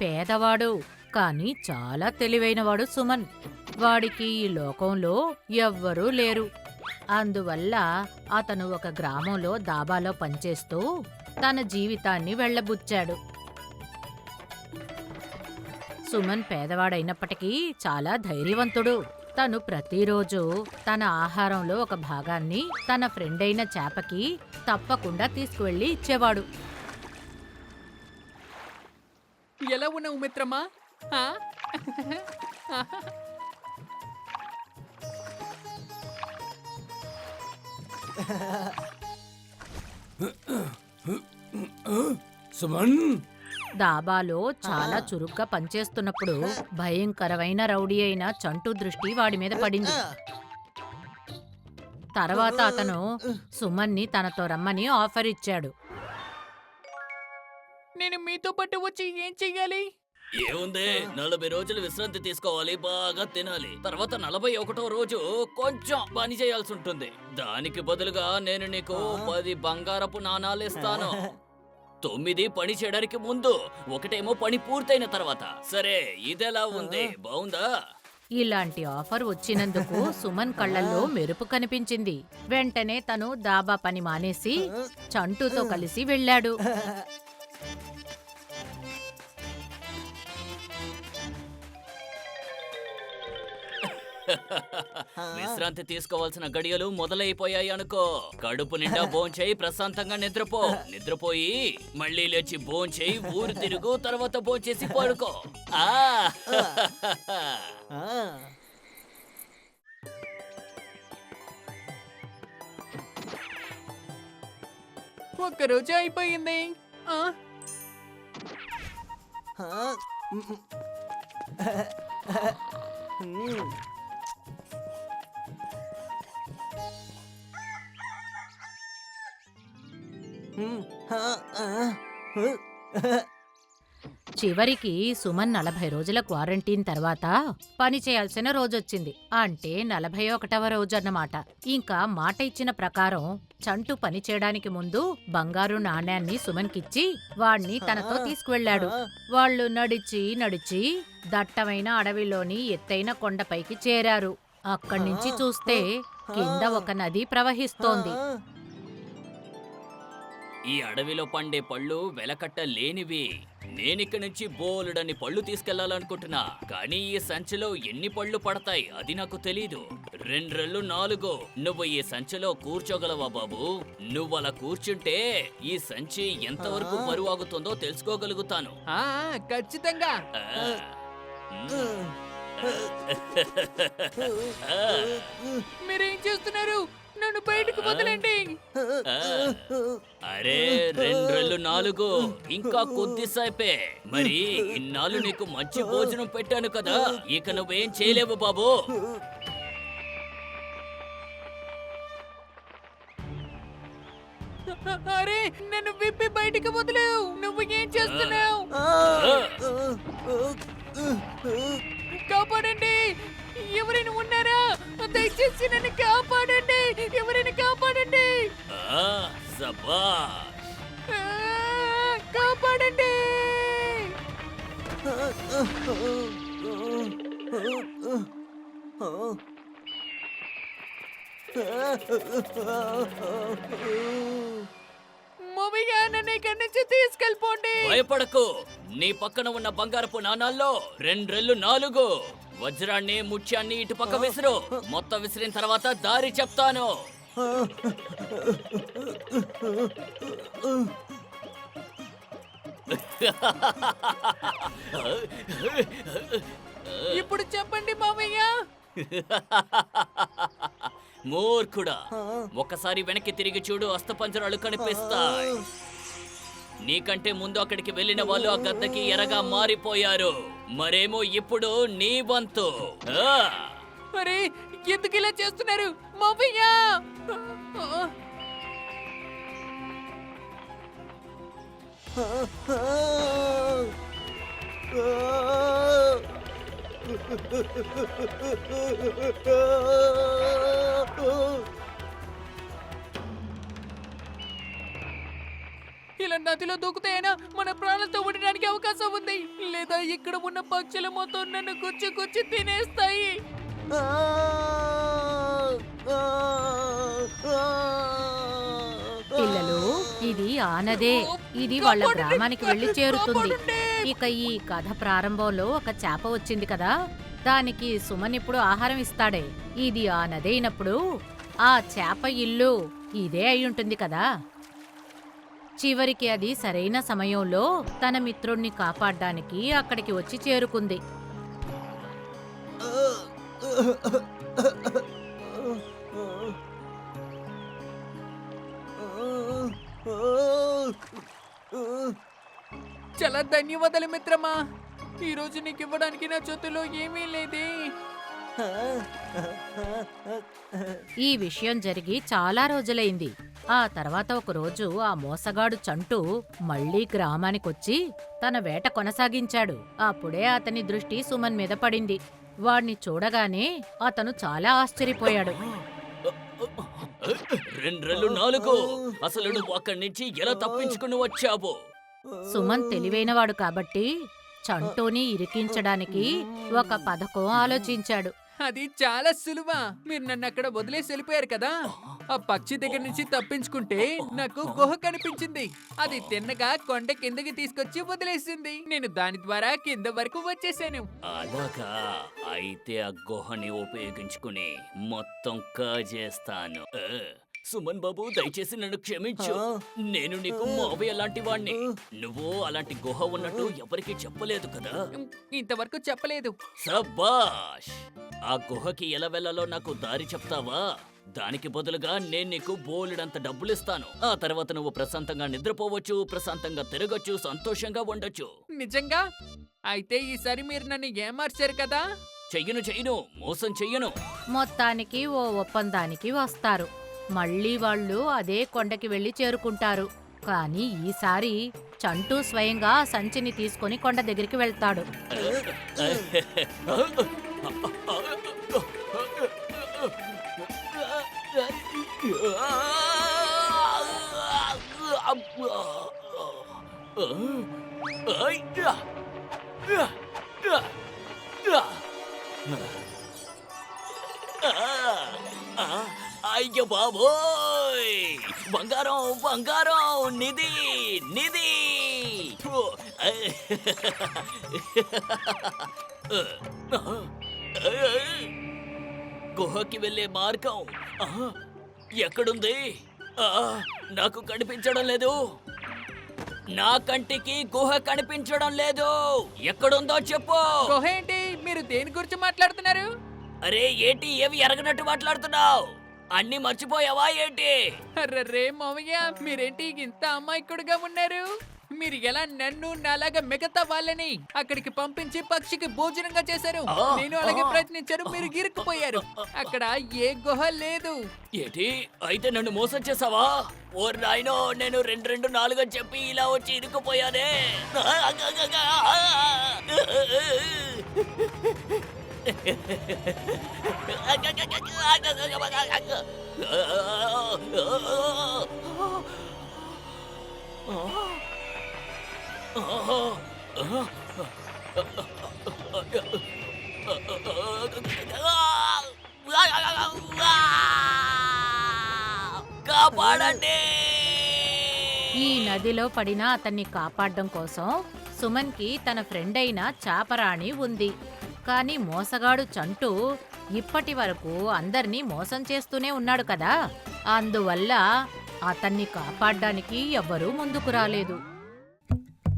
పేదవాడు కానీ చాలా తెలివైనవాడు సుమన్. వాడికి ఈ లోకంలో ఎవ్వరూ లేరు. అందువల్ల అతను ఒక గ్రామంలో దాబాలో పనిచేస్తూ తన జీవితాన్ని వెళ్ళబుచ్చాడు. సుమన్ పేదవాడైనప్పటికీ చాలా ధైర్యవంతుడు. తను ప్రతిరోజు తన ఆహారంలో ఒక భాగాన్ని తన ఫ్రెండ్ అయిన చేపకి తప్పకుండా తీసుకువెళ్ళి ఇచ్చేవాడు ఎలా ఉన్నావు మిత్రమా? సుమన్? దాబాలో చాలా చురుగ్గా పనిచేస్తున్నప్పుడు భయంకరమైన రౌడీ అయిన చంటు దృష్టి వాడి మీద పడింది. తర్వాత అతను సుమన్ని తనతో రమ్మని ఆఫర్ ఇచ్చాడు. నేను మీతో పాటు వచ్చి ఏం చెయ్యాలి? ఏముంది? నలభై రోజులు విశ్రాంతి తీసుకోవాలి బాగా తినాలి. తర్వాత నలభై ఒకటో రోజు కొంచెం పని చేయాల్సి ఉంటుంది. దానికి బదులుగా నేను నీకు పది బంగారపు నాణాలు ఇస్తాను తొమ్మిది పని చేయడానికి ముందు ఒకటేమో పని పూర్తయిన తర్వాత. సరే ఇదెలా ఉంది? బాగుందా? ఇలాంటి ఆఫర్ వచ్చినందుకు సుమన్ కళ్ళల్లో మెరుపు కనిపించింది. వెంటనే తను దాబా పని మానేసి చంటుతో కలిసి వెళ్ళాడు. విశ్రాంతి తీసుకోవాల్సిన గడియలు మొదలైపోయాయి అనుకో. కడుపు నిండా భోంచేయి ప్రశాంతంగా నిద్రపో. నిద్రపోయి మళ్ళీ లేచి భోంచేయి ఊరు తిరుగు తర్వాత భోంచేసి పడుకో. ఆ. ఒక్క రోజు అయిపోయింది. ఆ? చివరికి సుమన్ నలభై రోజుల క్వారంటీన్ తర్వాత పని చేయాల్సిన రోజొచ్చింది. అంటే నలభై ఒకటవ రోజు అన్నమాట ఇంకా మాట ఇచ్చిన ప్రకారం చంటు పని చేయడానికి ముందు బంగారు నాణ్యాన్ని సుమన్కిచ్చి వాణ్ణి తనతో తీసుకువెళ్ళాడు. వాళ్ళు నడిచి నడిచి దట్టమైన అడవిలోని ఎత్తైన కొండపైకి చేరారు. అక్కడి నుంచి చూస్తే కింద ఒక నది ప్రవహిస్తోంది. ఈ అడవిలో పండే పళ్ళు వెలకట్ట లేనివి. నేనిక్కడి నుంచి బోలెడని పళ్ళు తీసుకెళ్ళాలనుకుంటున్నా. కానీ ఈ సంచిలో ఎన్ని పళ్ళు పడతాయి అది నాకు తెలీదు. రెండ్రెళ్ళు నాలుగు. నువ్వు ఈ సంచిలో కూర్చోగలవా బాబు? నువ్వు అలా కూర్చుంటే ఈ సంచి ఎంతవరకు బరువు ఆగుతుందో తెలుసుకోగలుగుతాను. ఆ, ఖచ్చితంగా. మీరేం చేస్తున్నారు? నన్ను బయటకు వదలండి. అరే రెండ్రెళ్ళు నాలుగు. ఇంకా కొద్దిసేపే. మరి ఇన్నాళ్ళు నీకు మంచి భోజనం పెట్టాను కదా. ఇక నువ్వేం చేయలేవు బాబు. అరే నన్ను విప్పి బయటికి వదిలేవు. నువ్వు ఏం చేస్తున్నావు? కాపాడండి. ఎవరైనా ఉన్నారా? దయచేసి నన్ను కాపాడండి. సబాష్ కాపాడండి. మూవీయ నన్ను ఇక్కడి నుంచి తీసుకెళ్ళిపోండి. భయపడకు. నీ పక్కన ఉన్న బంగారపు నాణాల్లో రెండ్రెళ్ళు నాలుగు. వజ్రాన్ని ముత్యాన్ని ఇటు పక్క విసిరు. మొత్తం విసిరిన తర్వాత దారి చెప్తాను. ఇప్పుడు చెప్పండి మావయ్య మూర్ఖుడా ఒకసారి వెనక్కి తిరిగి చూడు అస్తపంజరాలు కనిపిస్తాయి. నీకంటే ముందు అక్కడికి వెళ్ళిన వాళ్ళు ఆ గద్దకి ఎరగా మారిపోయారు. మరేమో ఇప్పుడు నీ వంతు. ఎందుకు ఇలా చేస్తున్నారు? మావయ్య ఇలా నదిలో దూకితే మన ప్రాణాలతో ఉండడానికి అవకాశం ఉంది. లేదా ఇక్కడ ఉన్న పక్షుల మొత్తం నన్ను గుచ్చి గుచ్చి తినేస్తాయి. ఇది ఆనదే. ఇది వాళ్ళ గ్రామానికి వెళ్ళి చేరుతుంది. ఇక ఈ కథ ప్రారంభంలో ఒక చేప వచ్చింది కదా. దానికి సుమన్ ఇప్పుడు ఆహారం ఇస్తాడే. ఇది ఆ నది అయినప్పుడు ఆ చేప ఇల్లు ఇదే అయి ఉంటుంది కదా. చివరికి అది సరైన సమయంలో తన మిత్రుణ్ణి కాపాడ్డానికి అక్కడికి వచ్చి చేరుకుంది. చాలా ధన్యవాదాలు మిత్రమా. ఈ రోజు నీకు ఇవ్వడానికి నా చేతిలో ఏమీ లేదే. ఈ విషయం జరిగి చాలా రోజులైంది. ఆ తర్వాత ఒక రోజు ఆ మోసగాడు చంటూ మళ్ళీ గ్రామానికొచ్చి తన వేట కొనసాగించాడు. అప్పుడే అతని దృష్టి సుమన్ మీద పడింది. వాణ్ణి చూడగానే అతను చాలా ఆశ్చర్యపోయాడు. రెండ్రెళ్ళు నాలుగు. అసలు నువ్వు అక్కడి నుంచి ఎలా తప్పించుకుని వచ్చావు? సుమన్ తెలివైనవాడు కాబట్టి చంటూని ఇరికించడానికి ఒక పథకం ఆలోచించాడు. అది చాలా సులువా. మీరు నన్ను అక్కడ వదిలేసి వెళ్ళిపోయారు కదా. ఆ పక్షి దగ్గర నుంచి తప్పించుకుంటే నాకు గుహ కనిపించింది. అది తిన్నగా కొండ కిందకి తీసుకొచ్చి వదిలేసింది. నేను దాని ద్వారా కింద వరకు వచ్చేసాను. అలాగా? అయితే ఆ గుహని ఉపయోగించుకుని మొత్తం కాజేస్తాను. సుమన్ బాబు దయచేసి నన్ను క్షమించు. నేను నీకు మావయ్య లాంటి వాణ్ణి. నువ్వు అలాంటి గుహ ఉన్నట్టు ఎవరికీ చెప్పలేదు కదా? ఇంతవరకు చెప్పలేదు. సబాష్! ఆ గుహకి ఎలా వెళ్ళాలో నాకు దారి చెప్తావా? దానికి బదులుగా నేను నీకు బోలెడంత డబ్బులు ఇస్తాను ఆ తర్వాత నువ్వు ప్రశాంతంగా నిద్రపోవచ్చు ప్రశాంతంగా తిరగచ్చు సంతోషంగా ఉండొచ్చు. నిజంగా? అయితే ఈసారి మీరు నన్ను ఏమార్చారు కదా? చెయ్యను చెయ్యను. మోసం చెయ్యను. మొత్తానికి ఓ ఒప్పందానికి వస్తారు. మళ్ళీ వాళ్ళు అదే కొండకి వెళ్ళి చేరుకుంటారు. కానీ ఈసారి చంటూ స్వయంగా ఆ సంచిని తీసుకొని కొండ దగ్గరికి వెళ్తాడు. అయ్యో బాబోయ్! బంగారం బంగారం! నిధి నిధి! గుహకి వెళ్ళే మార్గం ఎక్కడుంది? నాకు కనిపించడం లేదు. నా కంటికి గుహ కనిపించడం లేదు. ఎక్కడుందో చెప్పు. గుహ ఏంటి? మీరు దేని గురించి మాట్లాడుతున్నారు? అరే ఏంటి? ఏవి ఎరగనట్టు మాట్లాడుతున్నావు? అన్ని మర్చిపోయావా ఏంటి? అర్రరే మావయ్య మీరేంటి ఇంత అమాయకుడుగా ఉన్నారు? మీరు ఎలా నన్ను నాలాగా మిగతా వాళ్ళని అక్కడికి పంపించి పక్షికి భోజనంగా చేశారు? నేను అలాగే. ప్రయత్నించారు మీరు గిరుక్కుపోయారు అక్కడ ఏ గుహ లేదు. ఏంటి? అయితే నన్ను మోసం చేసావా ఓ నాయనో నేను రెండు రెండు నాలుగు అని చెప్పి ఇలా వచ్చి ఇరుక్కుపోయానే. కాపాడండి. ఈ నదిలో పడిన అతన్ని కాపాడడం కోసం సుమన్కి తన ఫ్రెండ్ అయిన చాపరాణి ఉంది. కానీ మోసగాడు చంటూ ఇప్పటి వరకు అందర్నీ మోసం చేస్తూనే ఉన్నాడు కదా. అందువల్ల అతన్ని కాపాడడానికి ఎవ్వరూ ముందుకు రాలేదు.